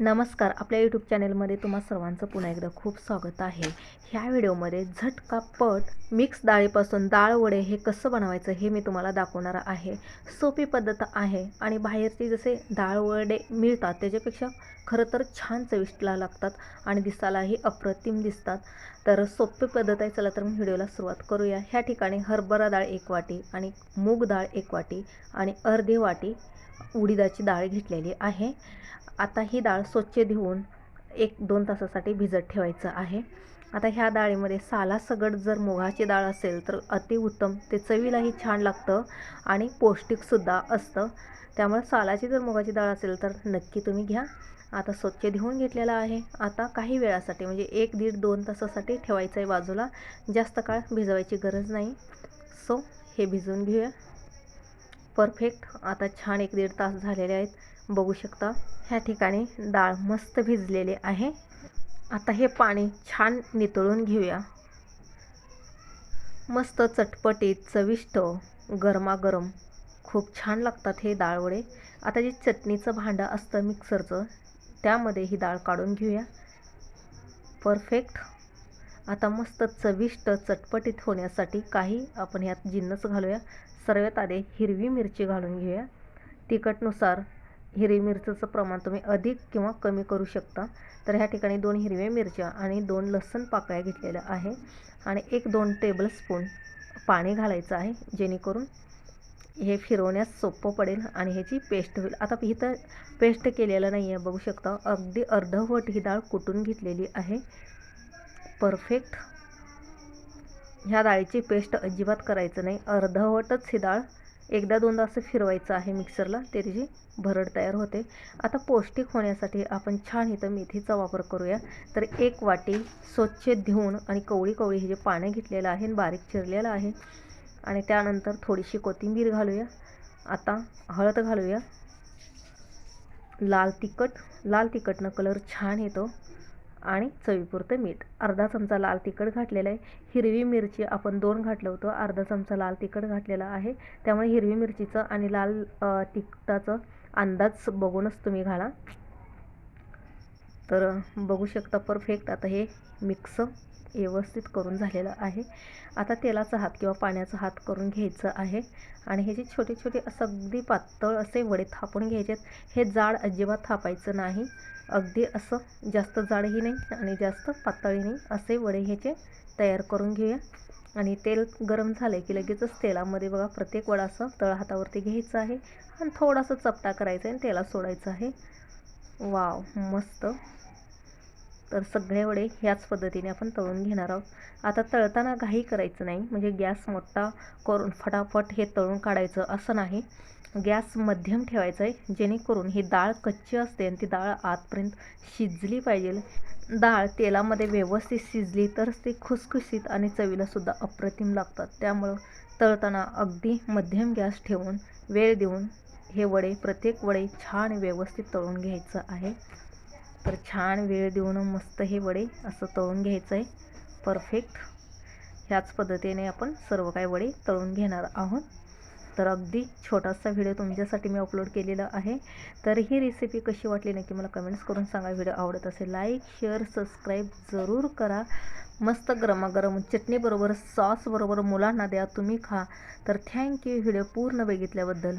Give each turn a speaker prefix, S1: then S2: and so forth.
S1: नमस्कार. आपल्या यूट्यूब चॅनलमध्ये तुम्हा सर्वांचं पुन्हा एकदा खूप स्वागत आहे. ह्या व्हिडिओमध्ये झटका पट मिक्स डाळीपासून डाळ वडे हे कसं बनवायचं हे मी तुम्हाला दाखवणार आहे. सोपी पद्धत आहे आणि बाहेरचे जसे डाळ वडे मिळतात त्याच्यापेक्षा खरं तर छान चविष्टला लागतात आणि दिसायलाही अप्रतिम दिसतात. तर सोपी पद्धत आहे चला तर मी व्हिडिओला सुरुवात करूया. ह्या ठिकाणी हरभरा डाळ एक वाटी आणि मूग डाळ एक वाटी आणि अर्धी वाटी उडीदाची डाळ घेतलेली आहे. आता ही डाळ स्वच्छ धुवून एक दोन तासासाठी भिजत ठेवायचं आहे. आता ह्या डाळीमध्ये सालासगट जर मुगाची डाळ असेल तर अतिउत्तम ते चवीलाही छान लागतं आणि पौष्टिकसुद्धा असतं. त्यामुळे सालाची जर मुगाची डाळ असेल तर नक्की तुम्ही घ्या. आता स्वच्छ धुवून घेतलेला आहे. आता काही वेळासाठी म्हणजे एक दीड दोन तासासाठी ठेवायचं आहे बाजूला. जास्त काळ भिजवायची गरज नाही. सो हे भिजवून घेऊया. परफेक्ट आता छान एक दीड तास झालेले आहेत. बघू शकता. ह्या ठिकाणी डाळ मस्त भिजलेली आहे. आता हे पाणी छान नितळून घेऊया. मस्त चटपटीत चविष्ट गरमागरम. खूप छान लागतात हे डाळवडे. आता जे चटणीचं भांडं असतं मिक्सरचं त्यामध्ये ही डाळ काढून घेऊया. परफेक्ट. आता मस्त चविष्ट चटपटीत होण्यासाठी काही आपण ह्यात जिन्नस घालूया. सर्वात आधी हिरवी मिरची घालून घेऊया. तिखटनुसार हिरवी मिरचीचं प्रमाण तुम्ही अधिक किंवा कमी करू शकता. तर ह्या ठिकाणी दोन हिरव्या मिरच्या आणि दोन लसण पाकळ्या घेतलेल्या आहे. आणि एक दोन टेबलस्पून पाणी घालायचं आहे जेणेकरून हे फिरवण्यास सोपं पडेल आणि ह्याची पेस्ट होईल. आता इथं पेस्ट केलेलं नाही आहे बघू शकता. अगदी अर्धवट ही डाळ कुटून घेतलेली आहे. परफेक्ट ह्या डाळीची पेस्ट अजिबात करायचं नाही. अर्धवटच ही डाळ एकदा दोनदा असं फिरवायचं आहे मिक्सरला ते त्याची भरड तयार होते. आता पौष्टिक होण्यासाठी आपण छान इथं मेथीचा वापर करूया. तर एक वाटी स्वच्छ धुवून आणि कवळी कवळी हे जे पाणी घेतलेलं आहे आणि बारीक चिरलेलं आहे. आणि त्यानंतर थोडीशी कोथिंबीर घालूया. आता हळद घालूया. लाल तिखट लाल तिखटनं कलर छान येतो. आणि चवीपुरतं मीठ. अर्धा चमचा लाल तिखट घातलेलं आहे. हिरवी मिरची आपण दोन घातलं होतं. अर्धा चमचा लाल तिखट घातलेला आहे. त्यामुळे हिरवी मिरचीचं आणि लाल तिखटाचं अंदाज बघूनच तुम्ही घाला. तर बघू शकता परफेक्ट आता हे मिक्स व्यवस्थित करून झालेलं आहे. आता तेलाचा हात किंवा पाण्याचा हात करून घ्यायचं आहे आणि हे जे छोटे छोटे असं अगदी पातळ असे वडे थापून घ्यायचे हे जाड अजिबात थापायचं नाही. अगदी असं जास्त जाडही नाही आणि जास्त पातळी नाही. असे वडे ह्याचे तयार करून घेऊया. आणि तेल गरम झाले की लगेचच तेलामध्ये बघा प्रत्येक वडा असं तळ हातावरती घ्यायचं आहे आणि थोडासा चपटा करायचा आहे आणि तेला सोडायचं आहे. वाव मस्त. तर सगळे वडे ह्याच पद्धतीने आपण तळून घेणार आहोत. आता तळताना घाई करायचं नाही. म्हणजे गॅस मोठा करून फटाफट हे तळून काढायचं असं नाही. गॅस मध्यम ठेवायचा आहे. जेणेकरून ही डाळ कच्ची असते आणि ती डाळ आतपर्यंत शिजली पाहिजे. डाळ तेलामध्ये व्यवस्थित शिजली तरच ती खुसखुशीत आणि चवीलासुद्धा अप्रतिम लागतात. त्यामुळं तळताना अगदी मध्यम गॅस ठेवून वेळ देऊन हे वडे प्रत्येक वडे छान व्यवस्थित तळून घ्यायचं आहे. तर छान वेळ देऊन मस्त हे वडे असं तळून घ्यायचं आहे परफेक्ट ह्याच पद्धतीने आपण सर्व काही वडे तळून घेणार आहोत. तर अगदी छोटासा व्हिडिओ तुमच्यासाठी मी अपलोड केलेला आहे. तर ही रेसिपी कशी वाटली नक्की मला कमेंट्स करून सांगा. व्हिडिओ आवडत असेल लाईक शेअर सबस्क्राईब जरूर करा. मस्त गरमागरम चटणीबरोबर सॉसबरोबर मुलांना द्या तुम्ही खा. तर थँक्यू व्हिडिओ पूर्ण बघितल्याबद्दल.